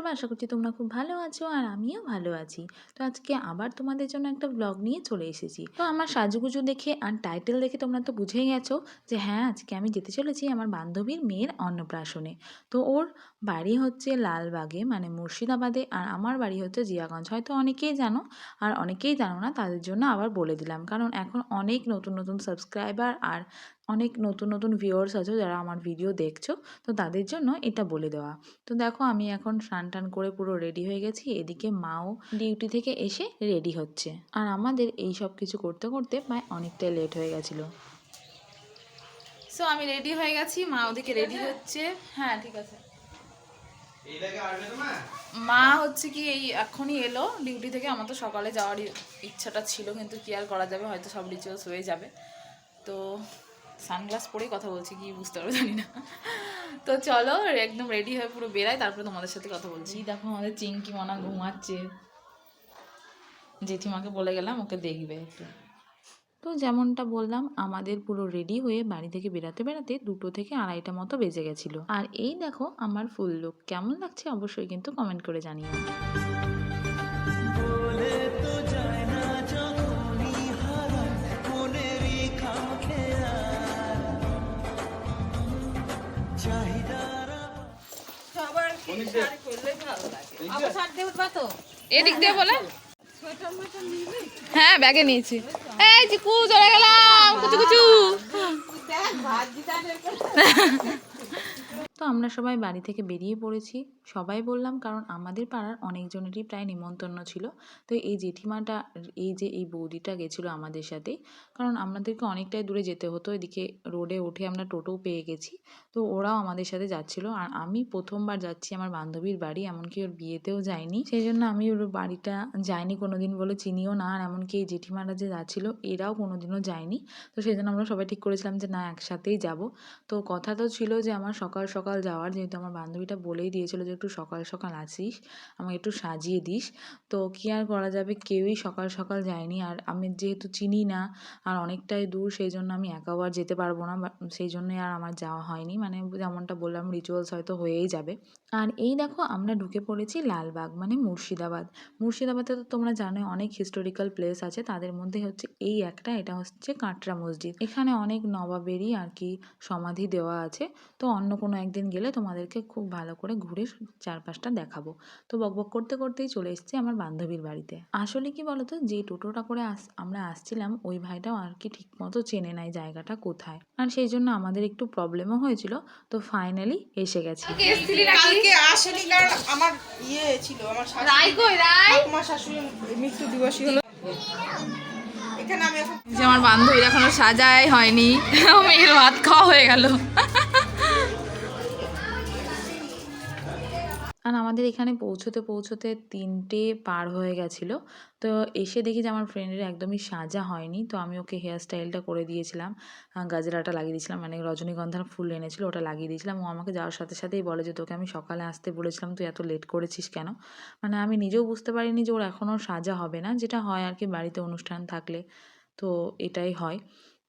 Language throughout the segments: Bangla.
সবাই আশা করছি তোমরা খুব ভালো আছো আর আমিও ভালো আছি। তো আজকে আবার তোমাদের জন্য একটা ব্লগ নিয়ে চলে এসেছি। তো আমার সাজুগুজু দেখে আর টাইটেল দেখে তোমরা তো বুঝেই গেছো যে হ্যাঁ আজকে আমি যেতে চলেছি আমার বান্ধবীর মেয়ের অন্নপ্রাশনে। তো ওর বাড়ি হচ্ছে লালবাগে মানে মুর্শিদাবাদে আর আমার বাড়ি হচ্ছে জিয়াগঞ্জ। হয়তো অনেকেই জানো আর অনেকেই জানো না, তাদের জন্য আবার বলে দিলাম। কারণ এখন অনেক নতুন নতুন সাবস্ক্রাইবার আর অনেক নতুন নতুন ভিউয়ার্স আছো যারা আমার ভিডিও দেখছ, তো তাদের জন্য এটা বলে দেওয়া। তো দেখো আমি এখন স্নান টান করে পুরো রেডি হয়ে গেছি, এদিকে মাও ডিউটি থেকে এসে রেডি হচ্ছে। আর আমাদের এই সব কিছু করতে করতে প্রায় অনেকটাই লেট হয়ে গেছিল। সো আমি রেডি হয়ে গেছি, মা ওদিকে রেডি হচ্ছে। হ্যাঁ ঠিক আছে। মা হচ্ছে কি এই এখনই এলো ডিউটি থেকে আমার তো সকালে যাওয়ার ইচ্ছাটা ছিল, কিন্তু কি আর করা যাবে, হয়তো সব রিচুয়ালস হয়ে যাবে। তো সানগ্লাস পরেই কথা বলছি, কি বুঝতে পারব জানি না। তো চলো, একদম রেডি হয়ে পুরো বেরাই তারপরে তোমাদের সাথে কথা বলছি। দেখো আমাদের চিঙ্কি মনা ঘুমাচ্ছে। জেঠিমাকে বলে গেলাম, ওকে দেখবে একটু। তো যেমনটা বললাম, আমাদের পুরো রেডি হয়ে বাড়ি থেকে বেরাতে বেরাতে দুটো থেকে আড়াইটা মতো বেজে গেছিল। আর এই দেখো আমার ফুল লুক কেমন লাগছে অবশ্যই কিন্তু কমেন্ট করে জানিও। এদিক দিয়ে বলে। হ্যাঁ ব্যাগে নিয়েছি। এই চিকু চলে গেলাম। কুচু কুচু। তো আমরা সবাই বাড়ি থেকে বেরিয়ে পড়েছি। সবাই বললাম কারণ আমাদের পাড়ার অনেকজনেরই প্রায় নিমন্ত্রণ ছিল। তো এই জেঠিমাটা, এই যে এই বৌদিটা গেছিল আমাদের সাথে কারণ আমাদেরকে অনেকটাই দূরে যেতে হতো। এদিকে রোডে উঠে আমরা টোটো পেয়ে গেছি। তো ওরাও আমাদের সাথে যাচ্ছিল। আর আমি প্রথমবার যাচ্ছি আমার বান্ধবীর বাড়ি, এমনকি ওর বিয়েতেও যাইনি। সেই জন্য আমি ওর বাড়িটা যাইনি, কোনোদিন বলে চিনিও না। আর এমনকি এই জেঠিমারা যে যাচ্ছিল, এরাও কোনোদিনও যায়নি। তো সেই জন্য আমরা সবাই ঠিক করেছিলাম যে, না, একসাথেই যাব। তো কথা তো ছিল যে, আমার সকাল সকাল যাওয়ার, যেহেতু আমার বান্ধবীটা বলেই দিয়েছিল যে একটু সকাল সকাল আসিস আমাকে একটু সাজিয়ে দিস। তো কী আর করা যাবে? কেউই সকাল সকাল যায়নি। আর আমি যেহেতু চিনি না, আর অনেকটাই দূর সেই জন্য আমি একাও আর যেতে পারব না। সেই জন্যই আর আমার যাওয়া হয়নি। মানে যেমনটা বললাম রিচুয়ালস হয়তো হয়েই যাবে। আর এই দেখো, আমরা ঢুকে পড়েছি লালবাগ মানে মুর্শিদাবাদ। মুর্শিদাবাদে তো তোমরা জানো অনেক হিস্টোরিক্যাল প্লেস আছে। তাদের মধ্যে হচ্ছে এই একটা, এটা হচ্ছে কাটরা মসজিদ। এখানে অনেক নবাবেরই আর কি সমাধি দেওয়া আছে। তো অন্য কোনো একদিন গেলে তোমাদেরকে খুব ভালো করে ঘুরে চারপাশটা দেখাবো। তো বকবক করতে করতেই চলে এসেছি আমার বান্ধবীর বাড়িতে। আসলে কি বলতো যে টোটোটা করে আস আমরা আসছিলাম ওই ভাইটাও আর কি ঠিক মতো চেনে নাই জায়গাটা কোথায়। আর সেই জন্য আমাদের একটু প্রবলেমও হয়েছিল তো ফাইনালি এসে গেছে। কালকে আসেনি কারণ আমার ইয়ে ছিল আমার রাই কই রাই ঠাকুমা শাশুড়ি মৃত্যু দিবসই হলো। এখানে আমি এখন যে আমার বান্ধবীর এখনও সাজাই হয়নি মেয়ের ভাত খাওয়া হয়ে গেল। আর আমাদের এখানে পৌঁছোতে পৌঁছোতে তিনটে পার হয়ে গেছিল। তো এসে দেখি যে আমার ফ্রেন্ডের একদমই সাজা হয়নি। তো আমি ওকে হেয়ার স্টাইলটা করে দিয়েছিলাম। গাজরাটা লাগিয়ে দিয়েছিলাম। মানে রজনীগন্ধার ফুল এনেছিল, ওটা লাগিয়ে দিয়েছিলাম। ও আমাকে যাওয়ার সাথে সাথেই বলে যে, তোকে আমি সকালে আসতে বলেছিলাম, তুই এত লেট করেছিস কেন? মানে আমি নিজেও বুঝতে পারিনি যে ওর এখনও সাজা হবে না। যেটা হয় আর কি, বাড়িতে অনুষ্ঠান থাকলে তো এটাই হয়।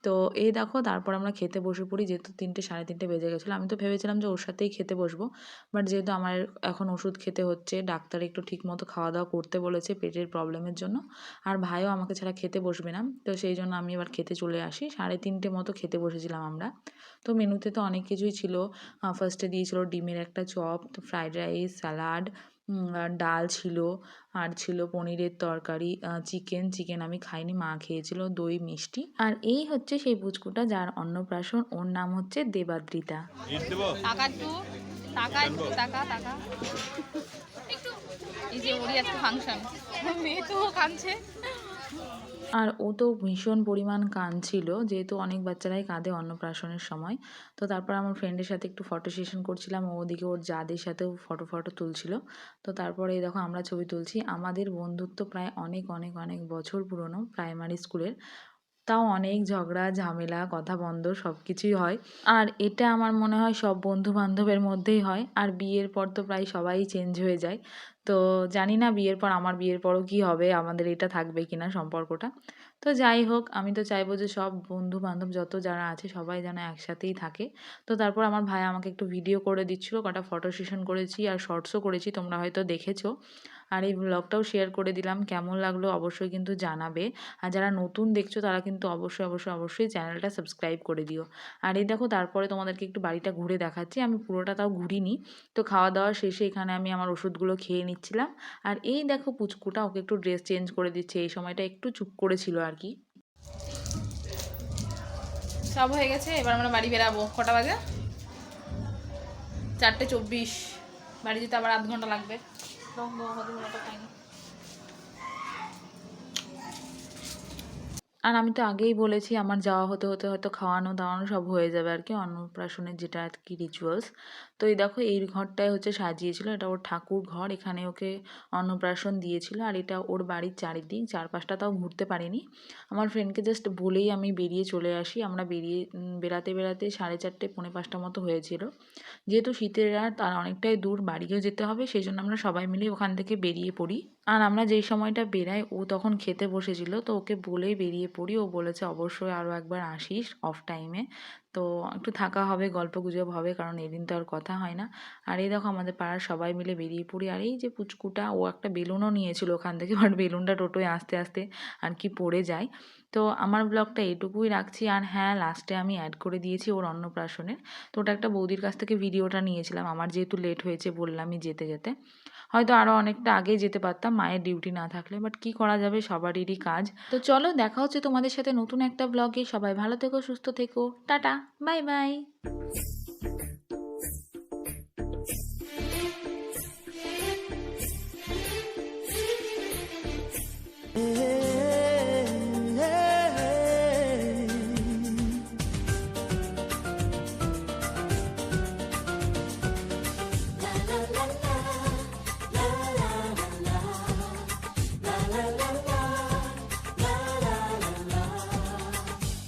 তো এই দেখো তারপর আমরা খেতে বসে পড়ি, যেহেতু তিনটে, সাড়ে তিনটে বেজে গেছিল। আমি তো ভেবেছিলাম যে ওর সাথেই খেতে বসবো বাট যেহেতু আমার এখন ওষুধ খেতে হচ্ছে, ডাক্তার একটু ঠিক মতো খাওয়া দাওয়া করতে বলেছে পেটের প্রবলেমের জন্য, আর ভাইও আমাকে ছাড়া খেতে বসবে না। তো সেই জন্য আমি এবার খেতে চলে আসি। সাড়ে তিনটে মতো খেতে বসেছিলাম আমরা। তো মেনুতে তো অনেক কিছুই ছিল। ফার্স্টে দিয়েছিল ডিমের একটা চপ ফ্রাইড রাইস স্যালাড ডাল ছিল, আর ছিল পনিরের তরকারি চিকেন। চিকেন আমি খাইনি, মা খেয়েছিল দই, মিষ্টি। আর এই হচ্ছে সেই পুচকুটা যার অন্নপ্রাশন। ওর নাম হচ্ছে দেবাদ্রিতা। ফাংশন মেয়ে তো আর ও তো ভীষণ পরিমাণ কাঁদছিল, যেহেতু অনেক বাচ্চারাই কাঁদে অন্নপ্রাশনের সময়। তো তারপর আমার ফ্রেন্ডের সাথে একটু ফটো সেশন করছিলাম, ও ওদিকে ওর যাদের সাথেও ফটো ফটো তুলছিল। তো তারপরে দেখো আমরা ছবি তুলছি। আমাদের বন্ধুত্ব প্রায় অনেক অনেক অনেক বছর পুরনো প্রাইমারি স্কুলের তাও অনেক ঝগড়া, ঝামেলা, কথা বন্ধ সব কিছুই হয়। আর এটা আমার মনে হয় সব বন্ধু বান্ধবের মধ্যেই হয়। আর বিয়ের পর তো প্রায় সবাই চেঞ্জ হয়ে যায়। তো জানি না বিয়ের পর আমার বিয়ের পরও কী হবে, আমাদের এটা থাকবে কি না সম্পর্কটা। তো যাই হোক, আমি তো চাইব যে সব বন্ধু বান্ধব যত যারা আছে সবাই যেন একসাথেই থাকে। তো তারপর আমার ভাই আমাকে একটু ভিডিও করে দিচ্ছিল, কটা ফটো সেশন করেছি আর শর্টসও করেছি, তোমরা হয়তো দেখেছ। আর এই ব্লগটাও শেয়ার করে দিলাম, কেমন লাগল অবশ্যই কিন্তু জানাবে। আর যারা নতুন দেখছ, তারা কিন্তু অবশ্যই অবশ্যই অবশ্যই চ্যানেলটা সাবস্ক্রাইব করে দিও। আর এই দেখো, তারপরে তোমাদেরকে একটু বাড়িটা ঘুরে দেখাচ্ছি। আমি পুরোটা তাও ঘুরিনি। তো খাওয়া দাওয়া শেষে এখানে আমি আমার ওষুধগুলো খেয়ে নিচ্ছিলাম। আর এই দেখো, পুচকুটা ওকে একটু ড্রেস চেঞ্জ করে দিচ্ছে। এই সময়টা একটু চুপ করেছিল আর কি। সব হয়ে গেছে? এবার আমরা বাড়ি বেরাবো। কটা বাজে? চারটে চব্বিশ। বাড়ি যেতে আবার আধ ঘণ্টা লাগবে। রং দেওয়া হবে ওটা খাইনি আর আমি তো আগেই বলেছি, আমার যাওয়া হতে হতে, হয়তো খাওয়ানো, দাওয়ানো সব হয়ে যাবে আর কি, অন্নপ্রাশনের যেটা আর কি রিচুয়ালস তো এই দেখো, এই ঘরটায় হচ্ছে সাজিয়েছিল, এটা ওর ঠাকুর ঘর, এখানে ওকে অন্নপ্রাশন দিয়েছিল, আর এটা ওর বাড়ির চারিদিক, চারপাশটা তাও ঘুরতে পারিনি। আমার ফ্রেন্ডকে জাস্ট বলেই আমি বেরিয়ে চলে আসি, আমরা বেরিয়ে বেড়াতে বেরাতে সাড়ে চারটে, পৌনে পাঁচটা মতো হয়েছিল। যেহেতু শীতের রাত আর অনেকটাই দূর, বাড়িও যেতে হবে, সেই জন্য আমরা সবাই মিলে ওখান থেকে বেরিয়ে পড়ি। আর আমরা যেই সময়টা বেরাই, ও তখন খেতে বসেছিল, তো ওকে বলেই বেরিয়ে পড়ি। ও বলেছে, অবশ্যই আরও একবার আসিস অফ টাইমে তো একটু থাকা হবে, গল্প গুজব হবে, কারণ এদিন তো আর কথা হয় না। আর এই দেখো আমাদের পাড়ার সবাই মিলে বেরিয়ে পড়ি, আর এই যে পুচকুটা, ও একটা বেলুনও নিয়েছিল ওখান থেকে বাট বেলুনটা টোটোয় আস্তে আস্তে আর কি পড়ে যায়। তো আমার ব্লগটা এটুকুই রাখছি, আর হ্যাঁ লাস্টে আমি অ্যাড করে দিয়েছি ওর অন্নপ্রাশনের। তো ওটা একটা বৌদির কাছ থেকে ভিডিওটা নিয়েছিলাম, আমার যেহেতু লেট হয়েছে বললামই যেতে যেতে। হয়তো আরও অনেকটা আগেই যেতে পারতাম, মায়ের ডিউটি না থাকলে বাট কি করা যাবে, সবারই কাজ। তো চলো দেখা হচ্ছে তোমাদের সাথে নতুন একটা ব্লগে সবাই ভালো থেকো, সুস্থ থেকো, টাটা! 拜拜。